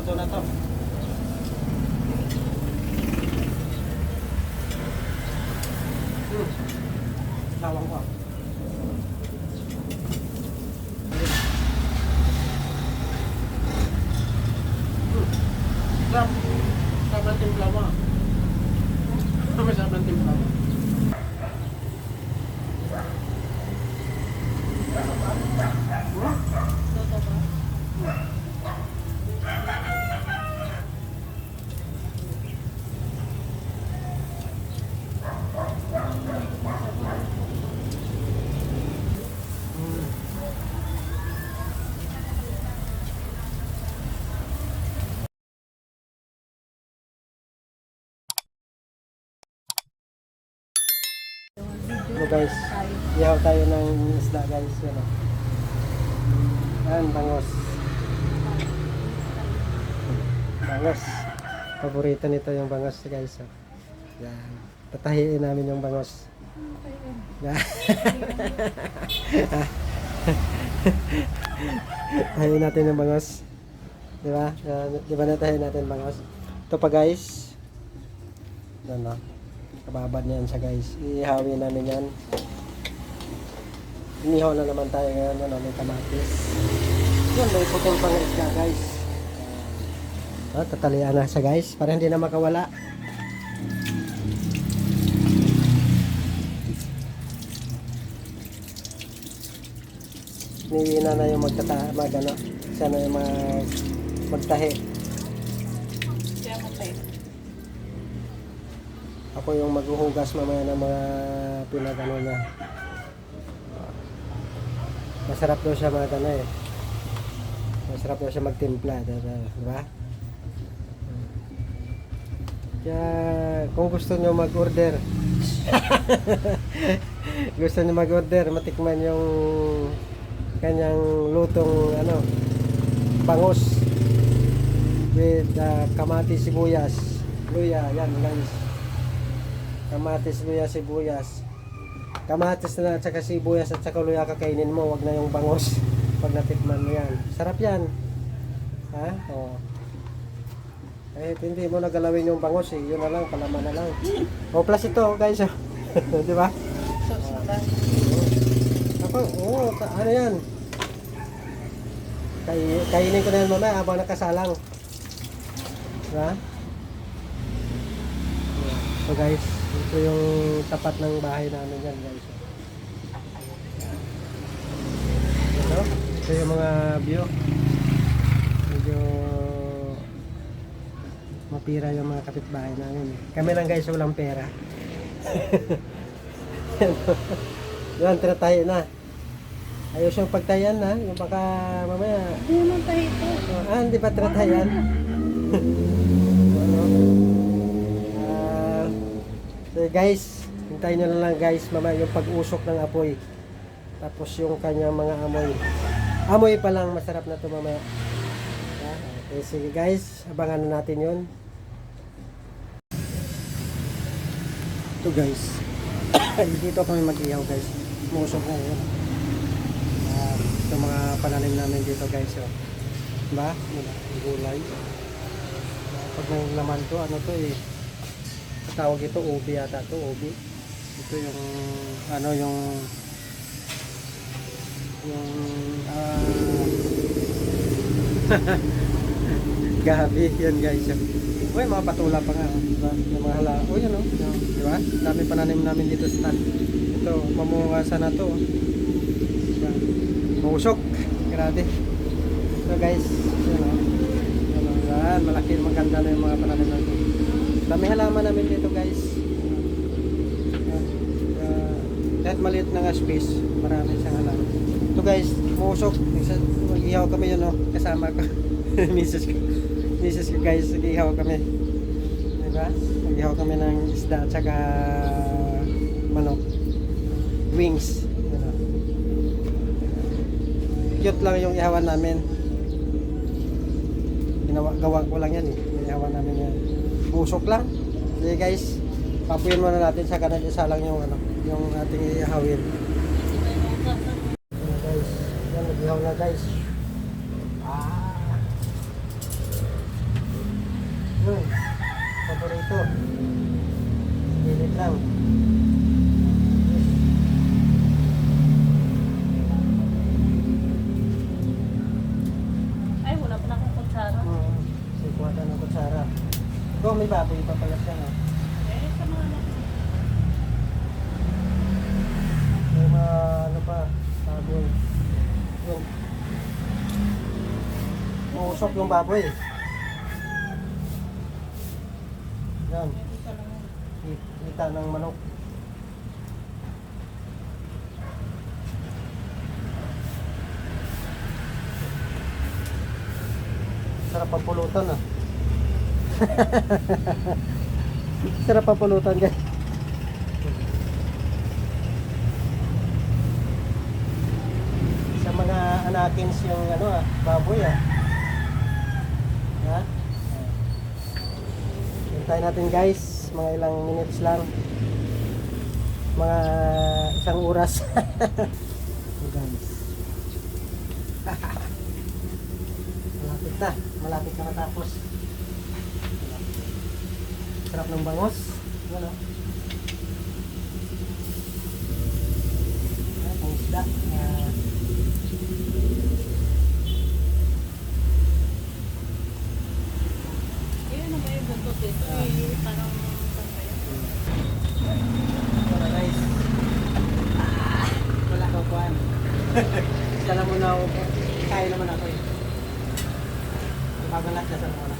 luto na to. Hmm. Lawang ko. Hmm. Sarap. Sarap ng timpla mo. ah. Masarap ng timpla mo. So guys, ihaw tayo ng isda guys. Yan o. Yan, bangos. Bangos. Paborito nito yung bangos guys. Oh. Yan. Tatahiin namin yung bangos. Tahiin natin yung bangos. Di ba? Di ba natin bangos? Ito pa guys. Yan o. Kababad niyan siya guys. Ihawin namin yan. Inihaw na naman tayo ngayon. Ano, may kamatis. Yan, may putol pang isda guys. Ah, tatalian na siya guys. Para hindi na makawala. Ni na yung magtata mag ano, siya na yung mag magtahi. Ako yung maghuhugas mamaya ng mga pinagano niya. Masarap daw siya mga ano eh. Masarap daw siya magtimpla. Di ba- di ba? Kaya kung gusto nyo mag-order, gusto nyo mag-order, matikman yung kanyang lutong ano, bangos with uh, kamatis sibuyas, luya, yan guys kamatis, luya, sibuyas. Kamatis na at saka sibuyas at saka luya kakainin mo, wag na yung bangos pag natikman mo yan. Sarap yan. Ha? Oo. Eh, hindi mo nagalawin yung bangos eh. Yun na lang, palaman na lang. O, plus ito, guys. oh. Di ba? Ako, oo, ta- ano yan? Kay, kainin ko na yan mamaya habang nakasalang. Diba? So guys, ito yung tapat ng bahay namin yan guys. Ito, ito yung mga view. Medyo mapira yung mga kapitbahay namin. Kami lang guys, walang pera. Yan, tinatayo na. Ayos yung pagtayan na, yung baka mamaya, Hindi naman tayo ito. ah, hindi ba tinatayan? so guys, hintayin nyo na lang guys, mamaya yung pag-usok ng apoy. Tapos yung kanyang mga amoy. Amoy pa lang, masarap na to mamaya. Okay, sige guys, abangan na natin yun. Ito guys, dito kami mag-ihaw guys. Musok na yun. Ah, ito mga pananim namin dito guys. Oh. Diba? Diba? Gulay. Pag may laman to, ano to eh. Tawag ito, ubi yata to, ubi. Ito yung, ano yung, yung, ah, gabi, yan guys. Uy, mga patula pa nga. oh. Diba? Yung mga hala. O, yan o. Yan, Diba? Dami pananim namin dito sa tan. Ito, mamunga na to. Diba? Mausok. Grabe. So guys, yan o. Yan o. Yan, malaki maganda na yung mga pananim natin. Dami halaman namin dito guys. Yan. Uh, kahit maliit na nga space, marami siyang halaman. Ito guys. Isa- Mag-ihaw kami yun o. Kasama ko. Misis ko. Misis ko guys, nag-ihaw kami. Diba? Nag-ihaw kami ng isda at saka manok. Wings. O. Cute lang yung ihawan namin. Ginawa, gawa ko lang yan eh. Ihawan namin yan busok lang. Okay guys, papuyin muna natin sa kanan isa lang yung ano, yung ating ihawin. Ayan guys, yan naghihaw na guys. Ah. Yun, paborito. Pilit lang. Ito, may baboy pa pala siya. No? Eh, sa mga. May mga ano pa, baboy. Yun. Uusok yung baboy. Yan, kita ng manok. Sarap ang ah. Sarap ang pulutan guys. Sa mga anakins yung ano ah, baboy ah. Ha? Hintayin natin guys, mga ilang minutes lang. Mga isang oras. guys. malapit na, malapit na matapos. Sarap ng bangos. Ano? Ah, pang isda. Ah, Eh, ano ba yung buntot dito? Eh, parang pantay. Wala guys. Ah, wala ko kuhan. Kala mo na ako. Kaya naman ako eh. Babanat na sa muna.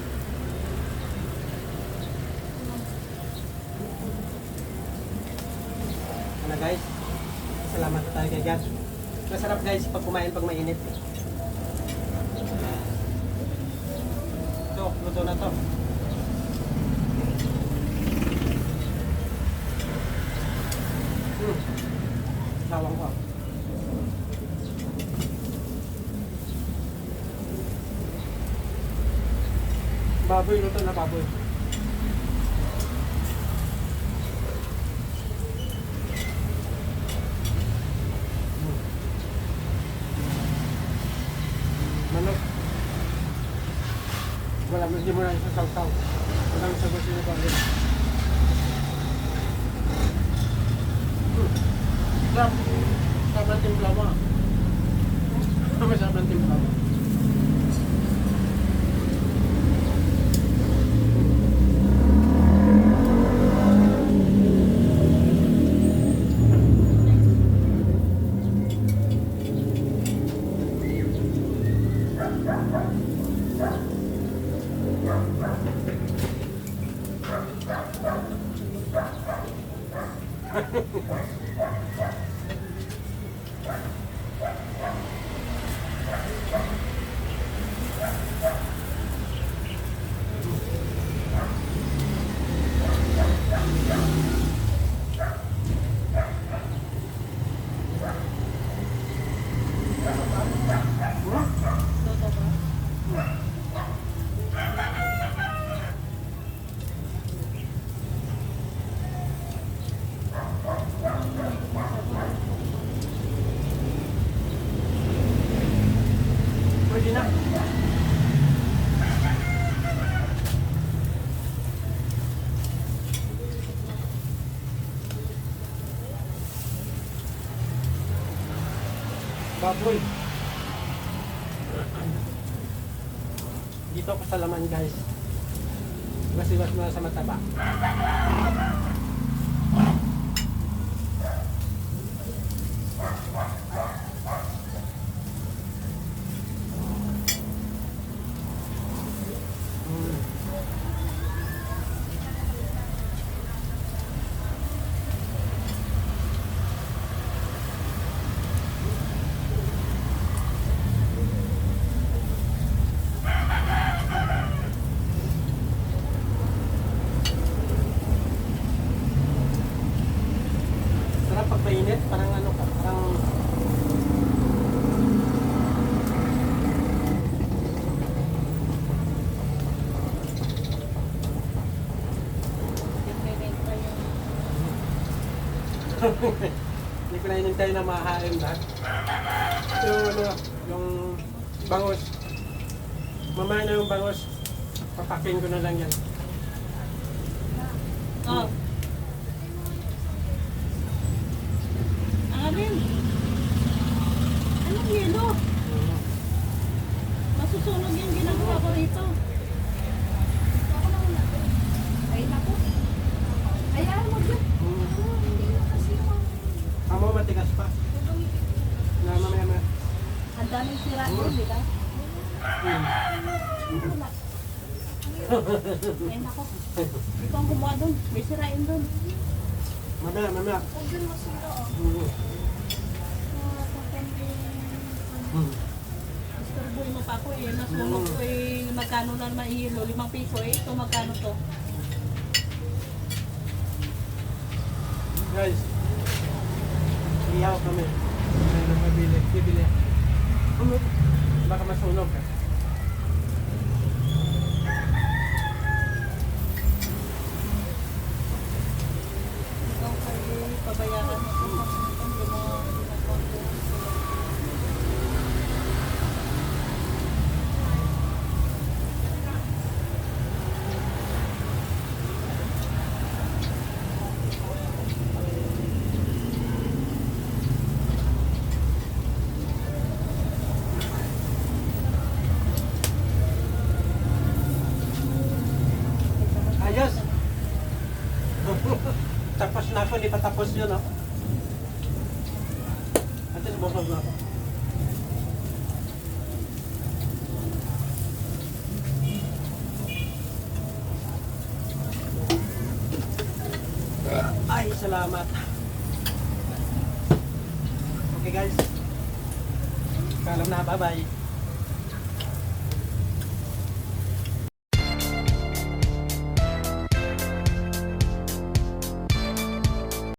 Ano guys? Salamat tayo kay God. Masarap guys pag kumain pag mainit. Ito, luto na to. Hmm. Sawang ko. Baboy, luto na baboy. Pwede na. Baboy. Dito ako sa laman guys. Iwas-iwas mo na sa mataba. Hindi ko na hinintay na mahain na. Yung ano, yung bangos. Mamaya na yung bangos. Papakin ko na lang yan. Oh. Hmm. Ang amin. Anong yelo? Hmm. Masusunog yung ginagawa ko rito. Ay, nako. Ito ang kumuha doon. May sirain doon. Mamaya, mamaya. Huwag dyan masira, oh. Mm. Ah, papandin. Mm. Istorboy mo pa ako eh. Nasunog ko eh. Magkano na naman ihilo? Limang piso eh. Ito magkano to? Guys, iyaw kami. May nang mabili. Bibili. Ano? Baka masunog ka. Ikaw kay pabayaran mo. Hindi mo ginagawa. Ayos! tapos na ako, hindi pa tapos yun, oh. At least busog na ako. Ay, salamat. Okay guys. Kalam na, bye-bye.